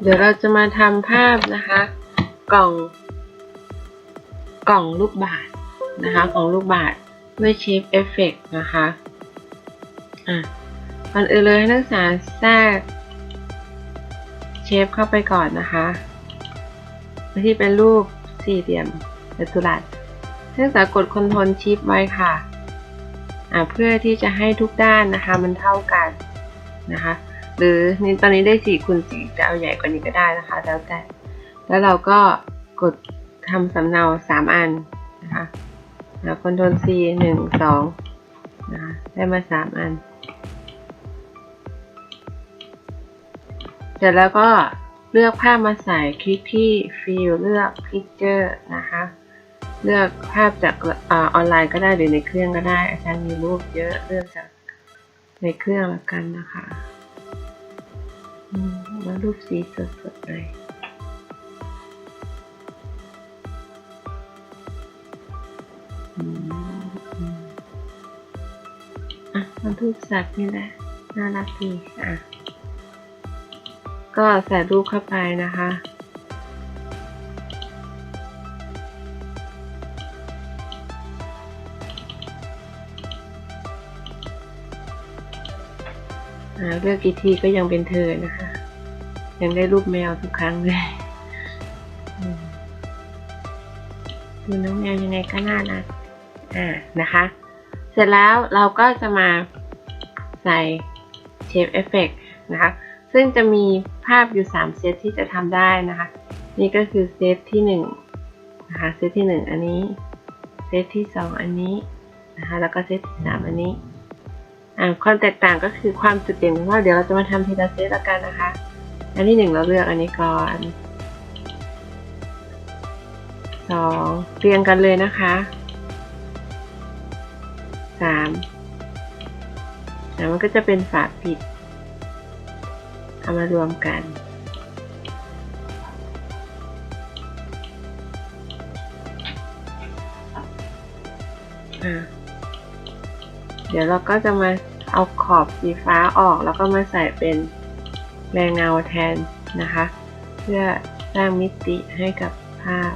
เดี๋ยวเราจะมาทำภาพนะคะ กล่อง กล่องลูกบาศนะคะกล่องลูกบาศด้วยเชฟเอฟเฟกนะคะอะก่อนอื่นเลยให้นักศึกษาแทรกเชฟเข้าไปก่อนนะคะที่เป็นรูปสี่เหลี่ยมจัตุรัสนักศึกษากดคอนโทรลชิปไว้ค่ะอะ เพื่อที่จะให้ทุกด้านนะคะ มันเท่ากันนะคะ หรือนี่ตอนนี้ได้4คูณ4จะเอาใหญ่กว่านี้ก็ได้นะคะ แล้วแต่ แล้วเราก็กดทำสำเนา3อันนะคะแล้วคอนโทรล C 1 2นะคะได้มา3อัน เสร็จแล้วก็เลือกภาพมาใส่คลิกที่ Fill เลือก Picture นะคะ เลือกภาพจากออนไลน์ก็ได้หรือในเครื่องก็ได้ อาจารย์มีรูปเยอะเลือกจากในเครื่องล้วกันนะคะ แล้วรูปสีสดๆเลยอะมันรูปสัตว์นี่แหละ น่ารักดีอะ ก็ใส่รูปเข้าไปนะคะ เลือกกี่ทีก็ยังเป็นเธอนะคะ ยังได้รูปแมวทุกครั้งเลยดูน้องแมวยังไงก็น่ารักอ่านะคะ เสร็จแล้วเราก็จะมาใส่เชฟเอฟเฟกนะคะ ซึ่งจะมีภาพอยู่ 3 เซตที่จะทำได้นะคะ นี่ก็คือเซตที่1นะคะ เซตที่ 1 อันนี้ เซตที่ 2 อันนี้นะคะ แล้วก็เซตที่ 3 อันนี้ ความแตกต่างก็คือความจุดเด่นของเราเดี๋ยวเราจะมาทำทีละเซตล้วกันนะคะ อันที่หนึ่งเราเลือกอันนี้ก่อนสองเรียงกันเลยนะคะสามแล้วมันก็จะเป็นฝาปิด เอามารวมกันเดี๋ยวเราก็จะมา เอาขอบสีฟ้าออกแล้วก็มาใส่เป็นแรงเงาแทนนะคะ เพื่อสร้างมิติให้กับภาพ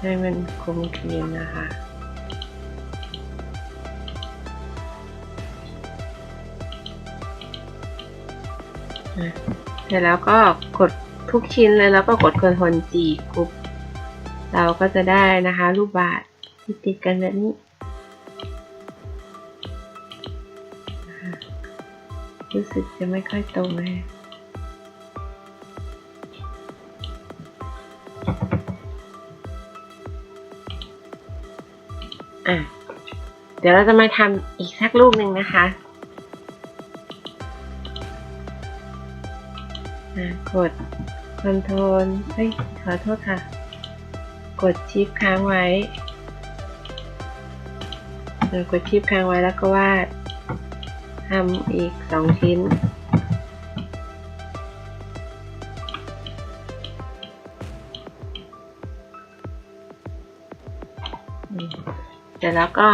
ให้มันคมคลีนนะคะเสร็จแล้วก็กดทุกชิ้นเลยแล้วก็กดคอนโทรล G กรุ๊ปเราก็จะได้นะคะ รูปบาศก์ที่ติดกันแบบนี้ รู้สึกจะไม่ค่อยตรงเลยอะ เดี๋ยวเราจะมาทำอีกสักรูปหนึ่งนะคะอะกด Ctrl เฮ้ย ขอโทษค่ะ กดชิปค้างไว้เออกดชิปค้างไว้แล้วก็วาด ทำอีกสองชิ้น เสร็จแล้วก็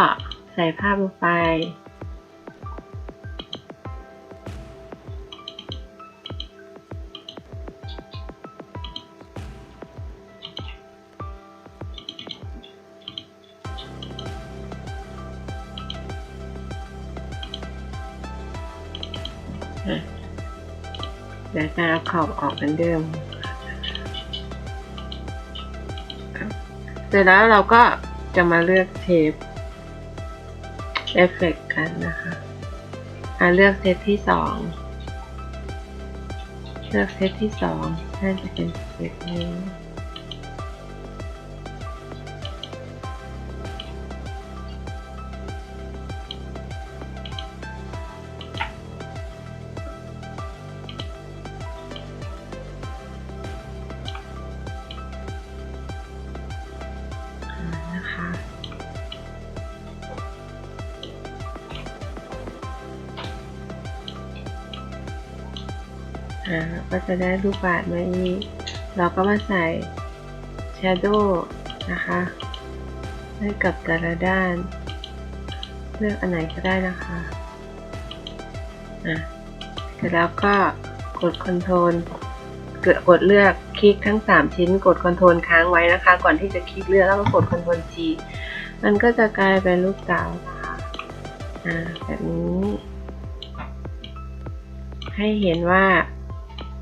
ใส่ภาพลงไป เดี๋ยวจะเอาขอบออกเหมือนเดิม เสร็จแล้วเราก็จะมาเลือกเทปเอฟเฟกกันนะคะอ่าเลือกเซตที่สองเลือกเซตที่สองน่าจะเป็นเซตนี้ อ่าก็จะได้รูปบาศก์มาอีกเราก็มาใส่ Shadow นะคะ ให้กับแต่ละด้าน เลือกอันไหนก็ได้นะคะอะเสร็จแล้วก็กดคอนโทรลกดเลือกคลิกทั้ง 3 ชิ้น กดคอนโทรลค้างไว้นะคะ ก่อนที่จะคลิกเลือกแล้วก็กดคอนโทรล G มันก็จะกลายเป็นลูกเต๋านะคะอ่าแบบนี้ ให้เห็นว่า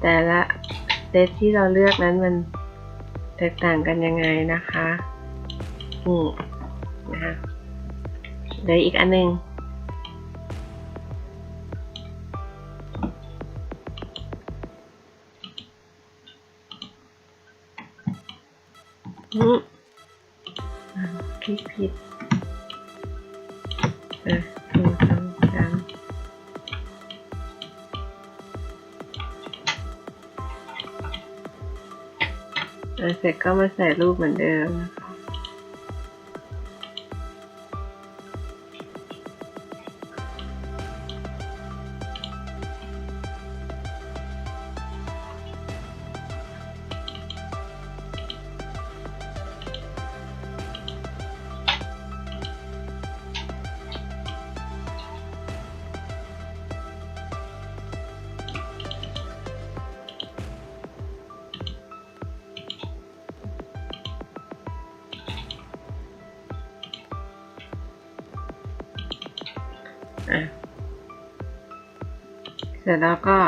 แต่ละเซตที่เราเลือกนั้นมันแตกต่างกันยังไงนะคะนี่นะคะเดี๋ยวอีกอันหนึงอืมอ่าคลิกผิด อะเสร็จก็มาใส่รูปเหมือนเดิม เสร็จแล้วก็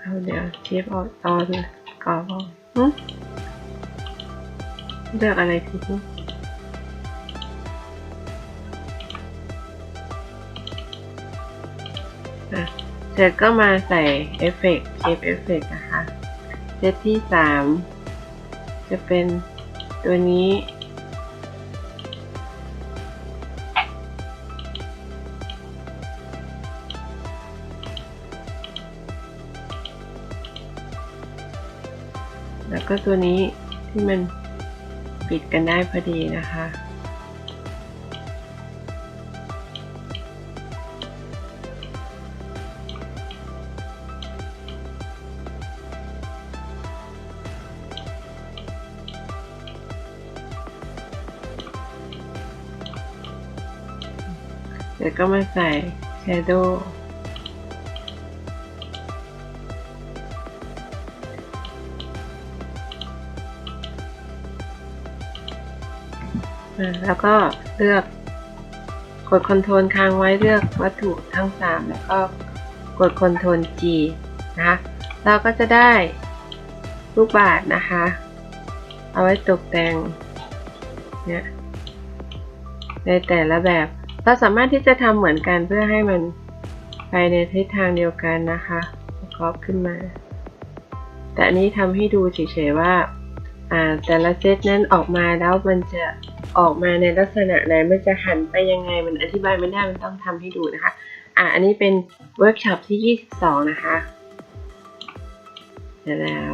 เอาเดี๋ยวเชฟเอาตอนกรอบเอาหึเลือกอะไรผิดนี่เสร็จก็มาใส่เอฟเฟกต์เชฟเอฟเฟกต์นะคะ เซตที่สามจะเป็นตัวนี้ แล้วก็ตัวนี้ที่มันปิดกันได้พอดีนะคะ เดี๋ยวก็มาใส่ Shadow แล้วก็เลือกกดคอนโทรลค้างไว้เลือกวัตถุทั้ง 3 แล้วก็กดคอนโทรล G นะคะเราก็จะได้ลูกบาศก์นะคะ เอาไว้ตกแต่งเนี่ยในแต่ละแบบ เราสามารถที่จะทำเหมือนกันเพื่อให้มันไปในทิศทางเดียวกันนะคะประกอบขึ้นมา แต่อันนี้ทำให้ดูเฉยๆว่าอ่าแต่ละเซตนั้นออกมาแล้วมันจะ ออกมาในลักษณะไหนมันจะหันไปยังไงมันอธิบายไม่ได้มันต้องทำให้ดูนะคะ อะอันนี้เป็นเวิร์กช็อปที่ 22 นะคะแล้ว